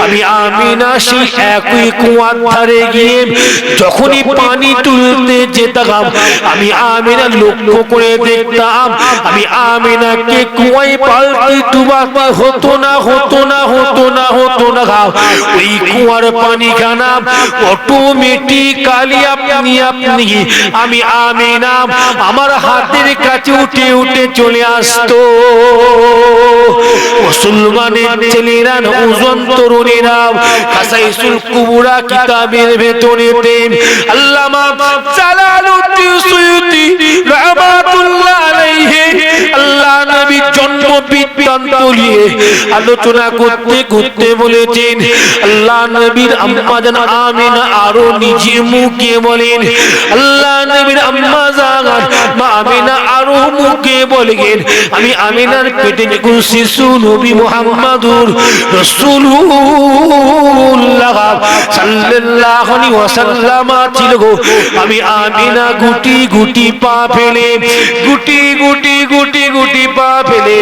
আমি একই কুয়ার ধারে গিয়ে যখনই পানি তুলতে যেতাম, আমি আমিনা লক্ষ্য করে দেখতাম, আমি আমিনাকে হতো না হতো না হতো না হতো না ওই কুয়ার পানি অটোমেটিক্যালি আপনি আপনি। আমি আমিনা, আমার হাতের কাছে উঠে উঠে চলে আসতো। মুসলমানের ছেলেরা খাসাইসুল কুবুরা কিতাবের ভেতরে আল্লামা জালালউদ্দিন সুয়ুতি রাহমাতুল্লাহ আলাইহি, আল্লাহ নবীর জন্ম বৃত্তান্ত নিয়ে আলোচনা করতে করতে বলেছেন। আল্লাহ নবীর আম্মা জান আমিনা, আরও নিজে মুখে বলেন। আল্লাহ নবীর আম্মা জান, মা আমিনা আরও মুখে বলেন। আমি আমিনার পেটে যখন শিশু নবী মুহাম্মাদুর আমি আমিনা গুটি গুটি পা ফেলে, গুটি গুটি গুটি গুটি পা ফেলে।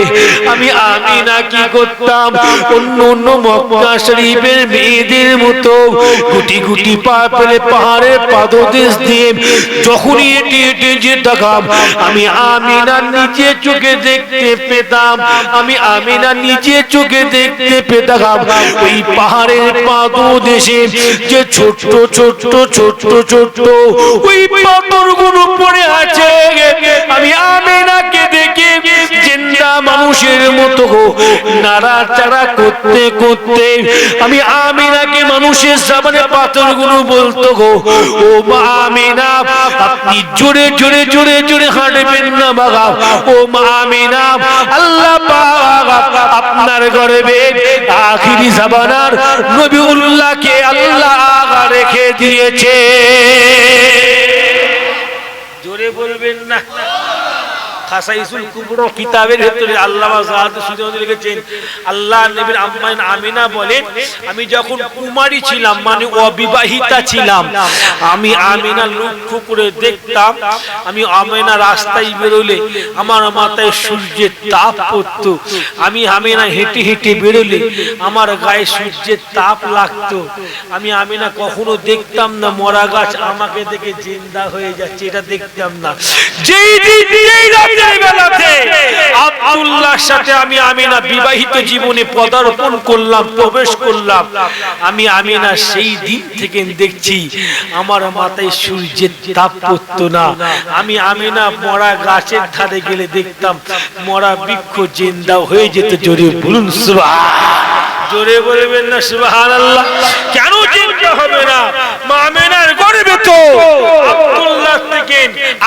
আমি আমিনা কি করতাম? অন্য অন্য মক্কা শরীফের মেয়েদের মতো গুটি গুটি পা ফেলে পাহাড়ের পাদদেশ দিয়ে যখনই এটি এটি যেতাম আমি আমিনার নিচে চোখে দেখতে পেতাম। আমি আমিনার নিচে চোখে দেখতে পেতাম। ওই পাহাড়ের পাদদেশে যে ওই পাথরগুলো পড়ে আছে। আমি আমিনাকে দেখে জিন্দা মানুষের মতো নাড়াচাড়া করতে করতে আমি আমিনাকে মানুষের সামনে পাথরগুলো বলতো গো ও মা আমিনা, আপনি জোরে জোরে জোরে জোরে হাঁটবেন না বাবা ও মা আমিনা, আল্লাহ আপনার গর্বে আখিরি জামানার নবীউল্লাহকে আল্লাহ রেখে দিয়েছে। জোরে বলবেন না। খাসাইসুল কুবরা কিতাবের ভেতরে আল্লামা জাহাদ সুজনদ লিখেছেন, আল্লাহ নবীর আম্মাইন আমিনা বলেন, আমি যখন কুমারী ছিলাম মানে অবিবাহিতা ছিলাম, আমি আমিনা লক্ষ্য করে দেখতাম, আমি আমিনা রাস্তায় বেরোলে, আমার মাথায় সূর্যের তাপ পড়তো, আমি আমিনা হেঁটে হেঁটে বেরোলে, আমার গায়ে সূর্যের তাপ লাগতো, আমি আমিনা কখনো দেখতাম না, মরা গাছ আমাকে দেখে জিন্দা হয়ে যাচ্ছে, এটা দেখতাম না। যেই দিন আমি আমিনা আমি আমিনা সেই দিন থেকে দেখছি আমার মাথায় সূর্যের তাপ পড়তো না। আমি আমিনা মরা গাছের ধারে গেলে দেখতাম, মরা বৃক্ষ জিন্দা হয়ে যেত জোরে বলুন সুবহান। জোরে বলবেন না, সুবহানাল্লাহ। কেন চিন্তা হবে না? মামেনার গর্বে তো আব্দুল্লাহ থেকে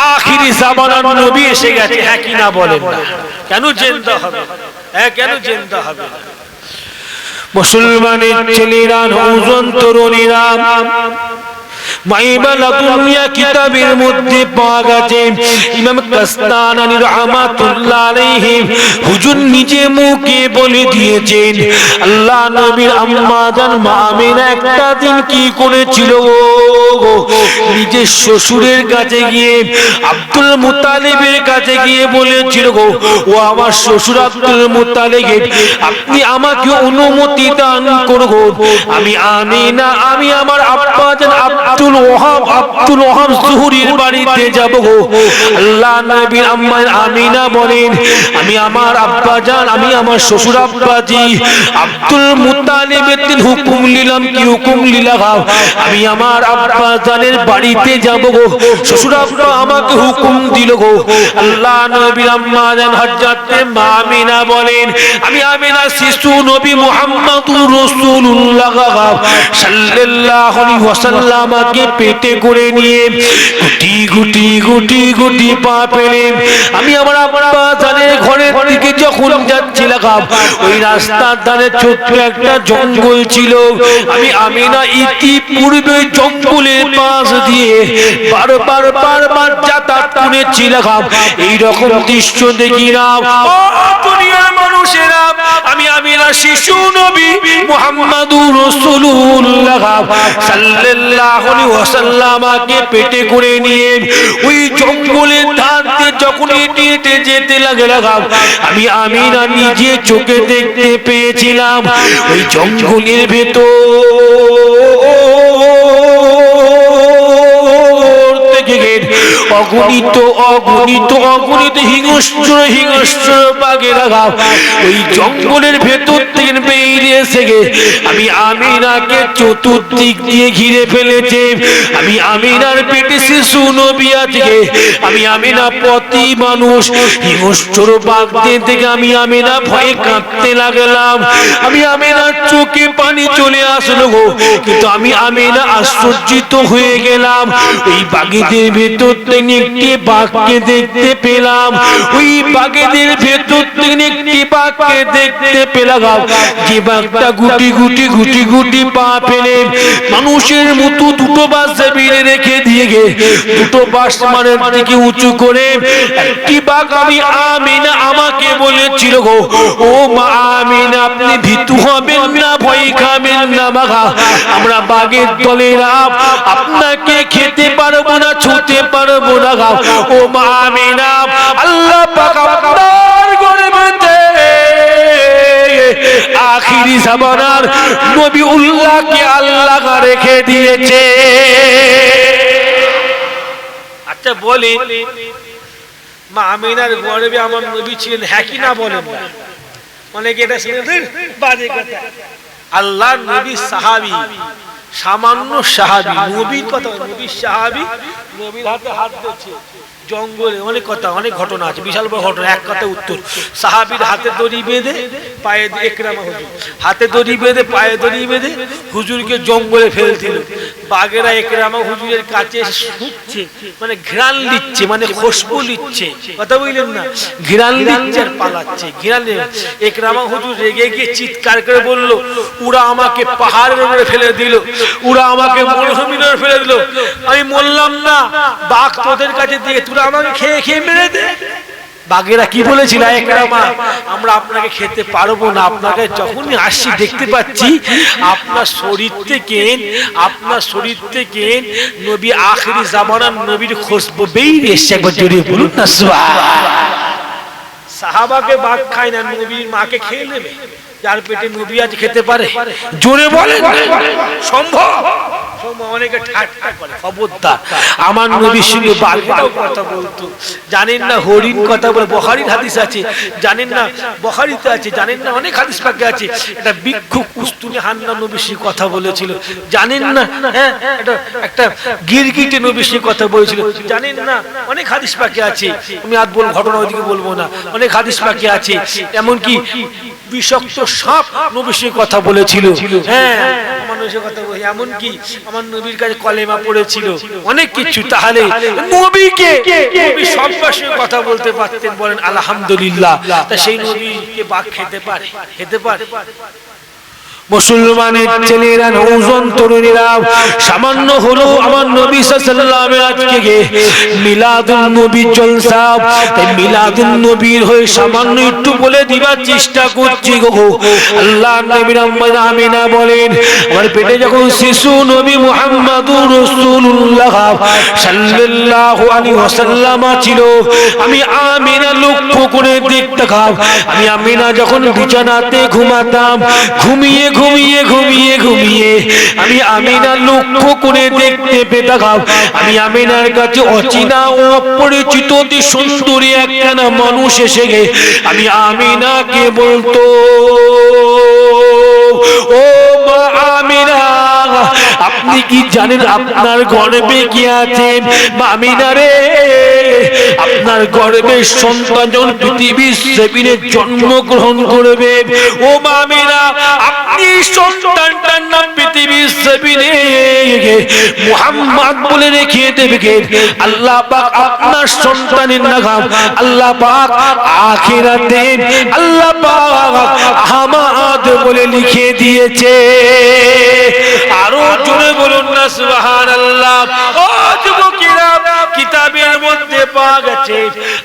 আখিরি জামানার নবী এসে গেছে হ্যাঁ কি না বলেন না? কেন চিন্তা হবে? হ্যাঁ কেন চিন্তা হবে? মুসলমানের ছেলেরা নৌজন তরুণীরা মাইবালা দুনিয়া কিতাবের মধ্যে পাওয়া গেছে ইমাম কাস্তানানি আলাইহি হুজুর নিজে মুখে বলে দিয়েছেন, আল্লাহ নবীর আম্মা জান একটা দিন কি করেছিল গো? নিজের শ্বশুরের কাছে গিয়ে, আব্দুল মুতালিবের কাছে গিয়ে বলেছিল গো, ও আমার শ্বশুর আব্দুল মুতালিব আপনি আমাকে অনুমতি দান করো আমি আমিনা, আমি আমার আব্বা জান আব্দুল ওহাব আব্দুল ওহাব জুহুরির বাড়িতে যাব আল্লাহ নবীর আম্মা আমিনা বলেন, আমি আমার আব্বা জান, আমি আমার শ্বশুর আব্বাজি আব্দুল মুতালিবের দিন হুকুম নিলাম, কি হুকুম লিলাম আমি আমার আব্বা জানের বাড়িতে যাব গো। শ্বশুর আব্বা আমাকে হুকুম দিল গো। আল্লাহ নবীর আম্মা জান হযরতে মা আমিনা বলেন, আমি আমিনা শিশু নবী মুহাম্মদুর রাসূলুল্লাহ সাল্লাল্লাহু আলাইহি ওয়াসাল্লামকে পেটে করে নিয়ে গুটি গুটি গুটি গুটি পা পেলে আমি আমার আব্বা জানের ঘরের দিকে যখন যাচ্ছিলাম, ওই রাস্তার ধারে ছোট্ট একটা জঙ্গল ছিল। আমি আমিনা ইতিপূর্বে জঙ্গলের পাশ দিয়ে বারবার বারবার যাতায়াত করেছিলাম। এইরকম দৃশ্য দেখি না। আমি আমিনা শিশু নবী মুহাম্মাদুর রাসূলুল্লাহ সাল্লাল্লাহু আলাইহি ওয়াসাল্লামকে পেটে করে নিয়ে ওই জঙ্গলের ধার যখন এটি হেঁটে যেতে লাগে লাগাম, আমি আমিনা নিজে চোখে দেখতে পেয়েছিলাম ওই জঙ্গলের ভেতর। অগণিত অগণিত অগণিত হিংস্র হিংস্র বাঘেরা গাও ওই জঙ্গলের ভেতর থেকে বেরিয়ে এসে আমি আমিনাকে চতুর্দিক দিয়ে ঘিরে ফেলেছে। আমি আমিনার পেটে শিশু, নবী আছে আমি আমিনা পতি মানুষ। হিংস্র বাঘদের থেকে আমি আমিনা ভয়ে কাঁপতে লাগলাম। আমি আমিনার চোখে পানি চলে আসলো গো। কিন্তু আমি আমিনা আশ্চর্যিত হয়ে গেলাম। ওই বাঘেদের ভেতর থেকে একটি বাঘকে দেখতে পেলাম। ওই বাঘেদের ভেতর থেকে একটি বাঘকে দেখতে পেলাম। যে বাঘটা গুটি গুটি গুটি গুটি পা ফেলে মানুষের মতো দুটো বাস বেড়ে রেখে দিয়ে গে। দুটো বাস মানের দিকে উঁচু করে একটি বাঘ আমি আমিনা আমাকে বলেছিল গো, ও মা আমিনা, আপনি ভীতু হবেন না, ভয় খাবেন আমরা বাঘের দলেরা আপনাকে খেতে পারব না, ছুতে পারব না ও আল্লাহ পাক আখিরি জামানার নবী উল্লাহকে আল্লাহ রেখে দিয়েছে। আচ্ছা বলে, মা আমিনার গর্বে আমার নবী ছিলেন হ্যাঁ কি না বলেন? অনেকে এটা শুনে বাজে কথা। আল্লাহ নবী সাহাবি, সামান্য সাহাবি, নবীর কথা নবীর সাহাবি নবীর হাতে হাত দিচ্ছে জঙ্গলে অনেক কথা, অনেক ঘটনা আছে, বিশাল বড় ঘটনা, এক কথা উত্তর। সাহাবির হাতে দড়ি বেঁধে পায়ে একরামা হুজুর। হাতে দড়ি বেঁধে, পায়ে দড়ি বেঁধে হুজুরকে জঙ্গলে ফেলছিল। বাগেরা একরামা হুজুরের কাছে শুচ্ছে মানে ঘ্রাণ দিচ্ছে মানে খুশবু নিচ্ছে কথা বুঝলেন না? ঘ্রাণ দিচ্ছে আর পালাচ্ছে ঘ্রাণ একরামা হুজুর রেগে গিয়ে চিৎকার করে বলল ওরা আমাকে পাহাড়ের উপরে ফেলে দিল ওরা আমাকে মরুভূমির উপরে ফেলে দিল। আমি বললাম না বাঘ তোদের কাছে দিয়ে তোরা আমাকে খেয়ে খেয়ে মেরে দে। বাঘেরা কি বলেছিল একরামা? আমরা আপনাকে খেতে পারব না আপনাকে যখনই আসছি দেখতে পাচ্ছি আপনার শরীর থেকে আপনার শরীর থেকে নবী আখেরি জামানার নবীর খুশবু বেরিয়ে এসছে একবার জড়িয়ে বলুন না সাহাবাকে বাঘ খায় না নবীর মাকে খেয়ে নেবে যার পেটে নবী আজ খেতে পারে? জোরে বলে সম্ভব? অনেকে ঠাট্টা করে খবরদার। আমার নবীর সঙ্গে বাঘটাও কথা বলতো। জানেন না হরিণ কথা বলে বহারির হাদিস আছে? জানেন না বহারিতে আছে? জানেন না অনেক হাদিস পাকে আছে। এটা বিক্ষু কুস্তুনি হান্না নবীর সঙ্গে কথা বলেছিল। জানেন না হ্যাঁ এটা একটা গিরগিটে নবীর সঙ্গে কথা বলেছিল। জানেন না অনেক হাদিস পাকে আছে। আমি আর বল ঘটনা ওইদিকে বলব না। অনেক হাদিস পাকে আছে। এমনকি বিষাক্ত সাপ নবীর কথা বলেছিল। হ্যাঁ মানুষের কথা বলে এমন কি আমার নবীর কাছে কলেমা পড়েছিল। অনেক কিছু, তাহলে নবীকে নবী সঙ্গে কথা বলতে পারতেন, বলেন, আলহামদুলিল্লাহ। তা সেই নবীকে বাঘ খেতে পারে? খেতে পারে। মুসলমানের ছেলেরা নৌজন তরুণীরা সামান্য হলো আমার নবী সাল্লামের আজকে মিলাদুন নবী জলসা, তাই মিলাদুন নবীর হয়ে সামান্য একটু বলে দিবার চেষ্টা করছি গো। আল্লাহ নবীর আমিনা বলেন, আমার পেটে যখন শিশু নবী মুহাম্মাদুর রাসূলুল্লাহ সাল্লাল্লাহু আলাইহি ওয়াসাল্লাম ছিল, আমি আমিনা লক্ষ্য করে দেখতে খাব আমি আমিনা যখন বিছানাতে ঘুমাতাম, ঘুমিয়ে ঘুমিয়ে ঘুমিয়ে ঘুমিয়ে। আমি আমিনা লক্ষ্য করে দেখতে পেতাম। আমি আমিনার কাছে অচেনা ও অপরিচিত অতি সুন্দরী একখানা মানুষ এসে গে আমি আমিনাকে বলতো ও মা আমিনা আপনি কি জানেন আপনার গর্বে কি আছে মামিনা রে আপনার গর্বের সন্তান যখন পৃথিবীর সেবিনে জন্মগ্রহণ করবে। ও মামিনা আপনি সন্তানটার বলে আল্লাহ পাক আপনার সন্তানের আল্লাহ পাক আখিরাতে বলে লিখে দিয়েছে। আরও জোরে বলুন না, সুবহানাল্লাহ। ও কিতাবের মধ্যে পাওয়া গেছে।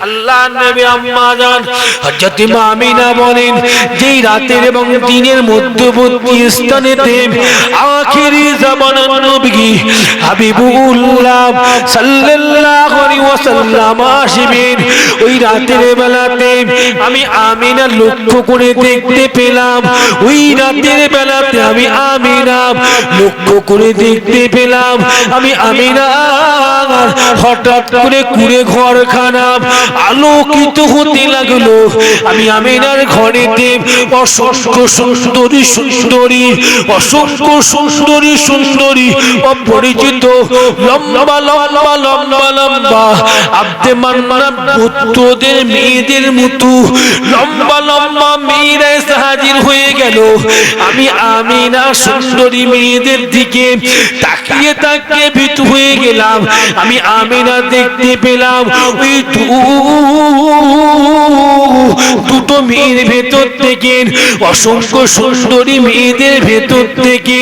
আল্লাহ নবী আম্মা জান, হযরত আমিনা বলেন, যেই রাতের এবং দিনের মধ্যবর্তী স্থানেতে আখিরি জামানার নবী হাবিবুল্লাহ সাল্লাল্লাহু আলাইহি ওয়াসাল্লাম আসবেন। ওই রাতের বেলাতে আমি আমিনা লক্ষ্য করে দেখতে পেলাম। ওই রাতের বেলাতে আমি আমিনা লক্ষ্য করে দেখতে পেলাম। আমি আমিনা হঠাৎ করে কুড়ে ঘর আলোকিত হতে লাগল। আমি আমিনার অসংখ্য সুন্দরী সুন্দরী, অসংখ্য সুন্দরী সুন্দরী, অপরিচিত, লম্বা লম্বা লম্বা লম্বা। আব্দে পুত্রদের, মেয়েদের মতো লম্বা লম্বা মেয়েরা হাজির হয়ে গেল। আমি আমিনা সুন্দরী মেয়েদের দিকে তাকিয়ে তাকিয়ে ভীত হয়ে গেলাম। আমি আমিনা দেখতে পেলাম ওই দুটো মেয়ের ভেতর থেকে, অসংখ্য সুন্দরী মেয়েদের ভেতর থেকে,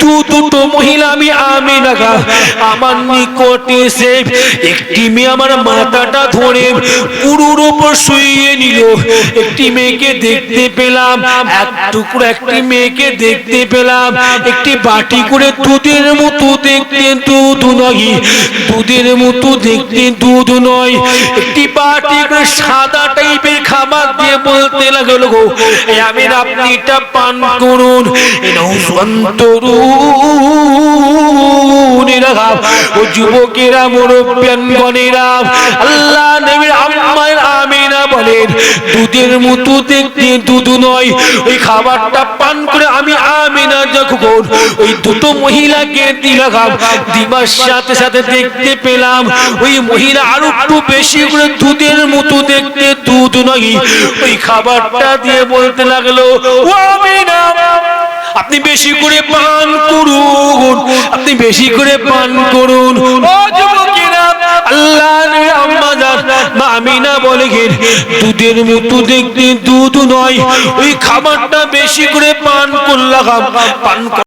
দু দুটো মহিলা আমি আমি লাগা আমার নিকটে এসে একটি মেয়ে আমার মাথাটা ধরে উপর শুইয়ে নিল। একটি মেয়েকে দেখতে পেলাম, এক টুকরো একটি মেয়েকে দেখতে পেলাম। একটি বাটি করে দুধের মতো দেখতে দুধ নয়, দুধের মতো দেখতে দুধ নয়। একটি বাটি করে সাদা টাইপের খাবার দিয়ে বলতে লাগল, গো আমির আপনি এটা পান করুন। অন্তরুণেরা ও যুবকেরা, মুরব্বিয়ানগণেরা, আল্লাহ নবীর বলেন, দুধের মতো দেখতে দুধ নয়, ওই খাবারটা পান করে আমি আমিনা যখন ওই দুটো মহিলাকে দিলাম, দিবার সাথে সাথে দেখতে পেলাম, ওই মহিলা আরও একটু বেশি করে দুধের মতো দেখতে দুধ নয়, ওই খাবারটা দিয়ে বলতে লাগল, ও আমিনা, আপনি বেশি করে পান করুন, আপনি বেশি করে পান করুন, ও বলে দুধের দুধ নয় ওই খাবারটা বেশি করে পান করলাম পান